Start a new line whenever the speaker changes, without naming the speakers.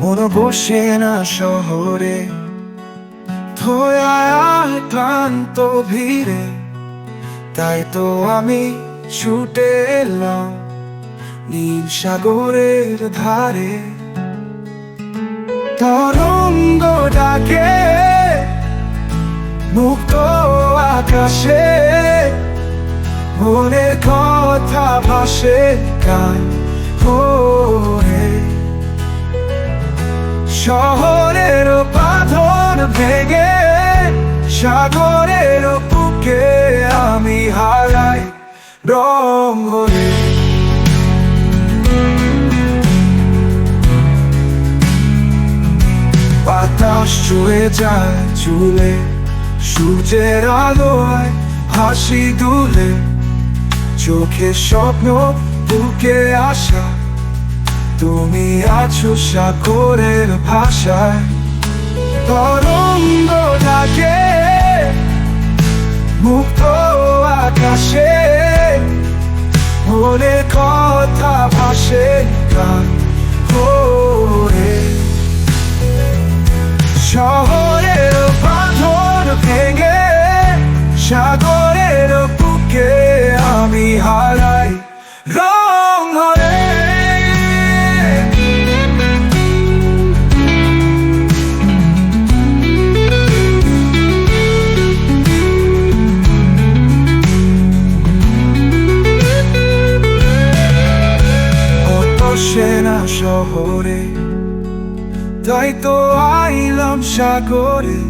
মন বসে না শহরে। ক্লান্ত ভিড়ে, তাই তো আমি ছুটে এলাম নীল সাগরের ধারে। তরঙ্গ ডাকে মুক্ত আকাশে, মনের কথা ভাসে গান ভেঙে সাগরের বুকে আমি হারাই রং হয়ে বাতাস ছুঁয়ে যায় চুলে, সূর্যের আলোয় হাসি দুলে। চোখে স্বপ্ন, বুকে আসা তুমি আছো সাগরের ভাষায়। তরঙ্গ ডাকে মুক্ত আকাশে সেনা শহরে তাই তো আইলাম সাগরে।